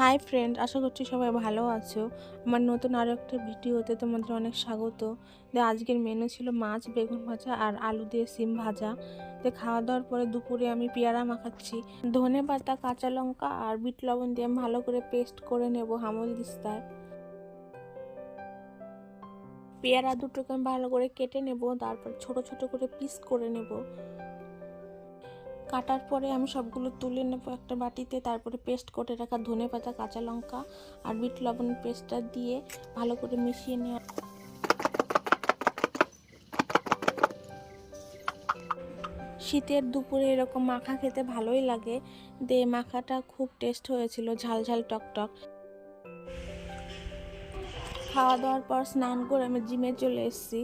Hi friend আশা করছি সবাই ভালো আছো। আমার নতুন আরও একটা ভিডিওতে তোমাদের অনেক স্বাগত। যে আজকের মেনু ছিল মাছ, বেগুন ভাজা আর আলু দিয়ে সিম ভাজা। তো খাওয়া দাওয়ার পরে দুপুরে আমি পেয়ারা মাখাচ্ছি। ধনে পাতা, কাঁচা লঙ্কা আর বিট লবণ দিয়ে আমি ভালো করে পেস্ট করে নেব হামল দিস্তায়। পেয়ারা দুটোকে আমি ভালো করে কেটে নেব, তারপর ছোট ছোট করে পিস করে নেব। কাটার পরে আমি সবগুলো তুলে নেব একটা বাটিতে, তারপরে পেস্ট করে রাখা ধনে পাতা কাঁচা লঙ্কা আর বিট লবণ পেস্টটা দিয়ে ভালো করে মিশিয়ে নেওয়া। শীতের দুপুরে এরকম মাখা খেতে ভালোই লাগে। দে, মাখাটা খুব টেস্ট হয়েছিল, ঝাল ঝাল টক টক। খাওয়া দাওয়ার পর স্নান করে আমি জিমে চলে এসেছি।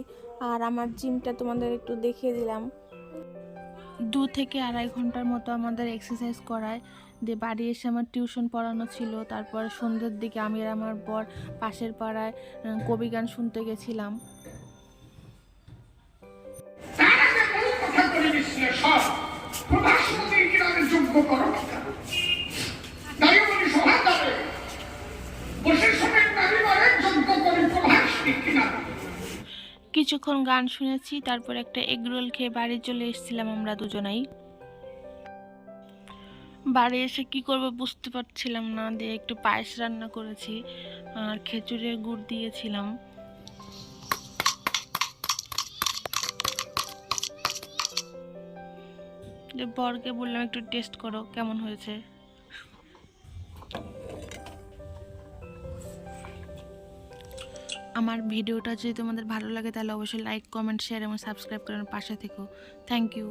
আর আমার জিমটা তোমাদের একটু দেখিয়ে দিলাম। দু থেকে আড়াই ঘণ্টার মতো আমাদের এক্সারসাইজ করায়। দিয়ে বাড়ি এসে আমার টিউশন পড়ানো ছিল, তারপর সন্ধ্যের দিকে আমি আর আমার বর পাশের পাড়ায় কবি গান শুনতে গেছিলাম। কিছুক্ষণ গান শুনেছি, তারপর একটা এগরোল খেয়ে বাড়ি চলে এসেছিলাম আমরা দুজনাই। বাড়ি এসে কি করব বুঝতে পারছিলাম না, দিয়ে একটু পায়েস রান্না করেছি আর খেজুরের গুড় দিয়েছিলাম। বরকে বললাম, একটু টেস্ট করো, কেমন হয়েছে? আমার ভিডিওটা যদি তোমাদের ভালো লাগে তাহলে অবশ্যই লাইক কমেন্ট শেয়ার এবং সাবস্ক্রাইব করার পাশে থেকো। Thank you